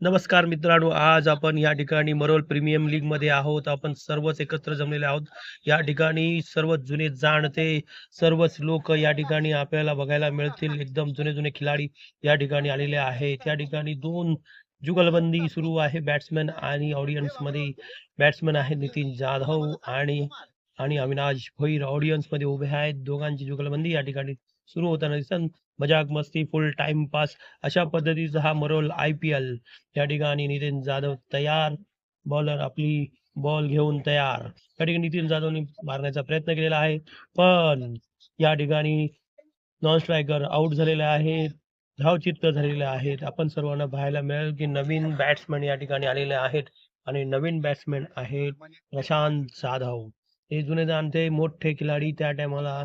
नमस्कार मित्रांनो आज आपण या ठिकाणी मरोल प्रीमियम लीगमध्ये आहोत. आपण सर्वच एकत्र जमलेले आहोत. या ठिकाणी सर्व जुने जाणते सर्वच लोक या ठिकाणी आपल्याला बघायला मिळतील. एकदम जुने जुने खिलाडी या ठिकाणी आलेले आहेत. या ठिकाणी दोन जुगलबंदी सुरू आहे. बॅट्समॅन आणि ऑडियन्समध्ये बॅट्समॅन आहे नितीन जाधव आणि आणि अविनाश भोईर ऑडियन्समध्ये उभे आहेत. दोघांची जुगलबंदी या ठिकाणी सुरू होताना दिसत. मजाक मस्ती फुल टाइम पास अशा पद्धतीचा हा मरोल आय पी एल या ठिकाणी नितीन जाधव तयार. बॉलर आपली बॉल घेऊन तयार. या ठिकाणी नितीन जाधवने मारण्याचा प्रयत्न केलेला आहे. पण या ठिकाणी नॉन स्ट्रायकर आउट झालेले आहेत. धावचित्त झालेले आहेत. आपण सर्वांना पाहायला मिळेल की नवीन बॅट्समॅन या ठिकाणी आलेले आहेत. आणि नवीन बॅट्समॅन आहेत प्रशांत जाधव. हे जुने जाणते मोठे खिलाडी त्या टायमाला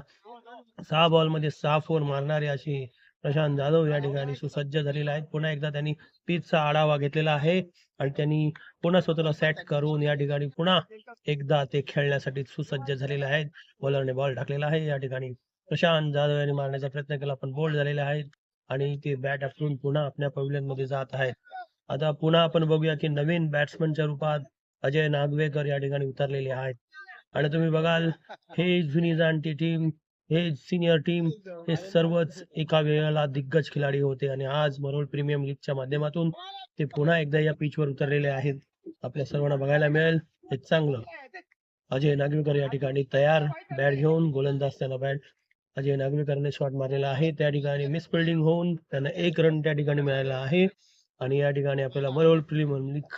सहा बॉलमध्ये सहा फोर मारणारे असे प्रशांत जाधव या ठिकाणी सुसज्ज झालेले आहेत. पुन्हा एकदा त्यांनी पिचचा आढावा घेतलेला आहे आणि त्यांनी पुन्हा स्वतःला सेट करून या ठिकाणी पुन्हा एकदा ते खेळण्यासाठी सुसज्ज झालेले आहेत. बॉलरने बॉल टाकलेला आहे. या ठिकाणी प्रशांत जाधव यांनी मारण्याचा प्रयत्न केला पण बोल्ड झालेले आहेत आणि ते बॅट असून पुन्हा आपल्या पवेलियनमध्ये जात आहेत आता पुन्हा आपण बघूया की नवीन बॅट्समनच्या रूपात अजय नागवेकर या ठिकाणी उतरलेले आहेत. आणि तुम्ही बघाल हे जुनी जाणती टीम हे सिनियर टीम हे सर्वच एका वेळेला दिग्गज खिलाडी होते. आणि आज मरोल प्रीमियम लीगच्या माध्यमातून ते पुन्हा एकदा या पिचवर उतरलेले आहेत. आपल्या सर्वांना बघायला मिळेल हे चांगलं. अजय नागवेकर या ठिकाणी तयार बॅट घेऊन गोलंदाज त्यांना बॅट अजय नागवेकरने शॉट मारलेला आहे त्या ठिकाणी मिस फिल्डिंग होऊन त्यांना एक रन त्या ठिकाणी मिळाला आहे. आणि या ठिकाणी आपल्याला मरोल प्रीमियम लीग